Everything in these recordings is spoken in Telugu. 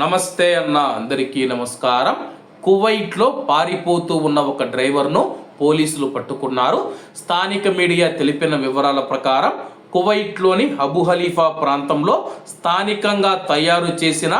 నమస్తే అన్న అందరికీ నమస్కారం. కువైట్లో పారిపోతూ ఉన్న ఒక డ్రైవర్ను పోలీసులు పట్టుకున్నారు. స్థానిక మీడియా తెలిపిన వివరాల ప్రకారం కువైట్లోని అబు హలీఫా ప్రాంతంలో స్థానికంగా తయారు చేసిన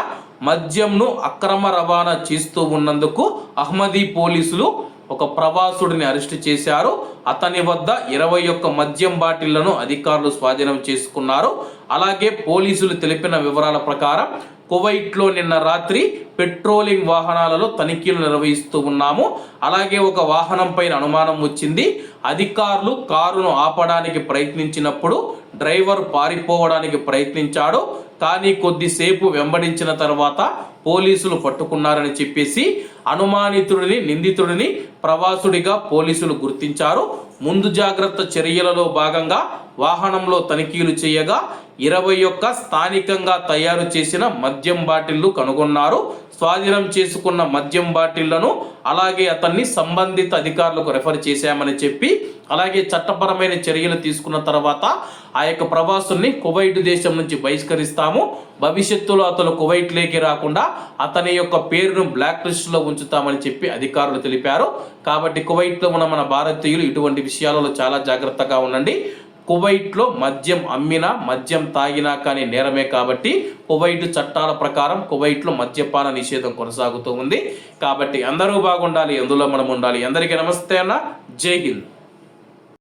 మద్యంను అక్రమ రవాణా చేస్తూ ఉన్నందుకు అహ్మదీ పోలీసులు ఒక ప్రవాసుడిని అరెస్టు చేశారు. అతని వద్ద ఇరవై ఒక్క మద్యం బాటిళ్ళను అధికారులు స్వాధీనం చేసుకున్నారు. అలాగే పోలీసులు తెలిపిన వివరాల ప్రకారం కువైట్లో నిన్న రాత్రి పెట్రోలింగ్ వాహనాలలో తనిఖీలు నిర్వహిస్తూ ఉన్నాము. అలాగే ఒక వాహనం పైన అనుమానం వచ్చింది. అధికారులు కారును ఆపడానికి ప్రయత్నించినప్పుడు డ్రైవర్ పారిపోవడానికి ప్రయత్నించాడు. కానీ కొద్దిసేపు వెంబడించిన తర్వాత పోలీసులు పట్టుకున్నారని చెప్పేసి అనుమానితుడిని నిందితుడిని ప్రవాసుడిగా పోలీసులు గుర్తించారు. ముందు జాగ్రత్త చర్యలలో భాగంగా వాహనంలో తనిఖీలు చేయగా ఇరవై ఒక్క స్థానికంగా తయారు చేసిన మద్యం బాటిళ్ళు కనుగొన్నారు. స్వాధీనం చేసుకున్న మద్యం బాటిళ్ళను అలాగే అతన్ని సంబంధిత అధికారులకు రెఫర్ చేశామని చెప్పి అలాగే చట్టపరమైన చర్యలు తీసుకున్న తర్వాత ఆ యొక్క ప్రవాసుల్ని కువైట్ దేశం నుంచి బహిష్కరిస్తాము. భవిష్యత్తులో అతను కువైట్లోకి రాకుండా అతని యొక్క పేరును బ్లాక్ లిస్టులో ఉంచుతామని చెప్పి అధికారులు తెలిపారు. కాబట్టి కువైట్లో ఉన్న మన భారతీయులు ఇటువంటి విషయాలలో చాలా జాగ్రత్తగా ఉండండి. కువైట్లో మద్యం అమ్మినా మద్యం తాగినా కానీ నేరమే కాబట్టి కువైట్ చట్టాల ప్రకారం కువైట్లో మద్యపాన నిషేధం కొనసాగుతూ ఉంది. కాబట్టి అందరూ బాగుండాలి ఎందులో మనం ఉండాలి. అందరికీ నమస్తే అన్న. జై హింద్.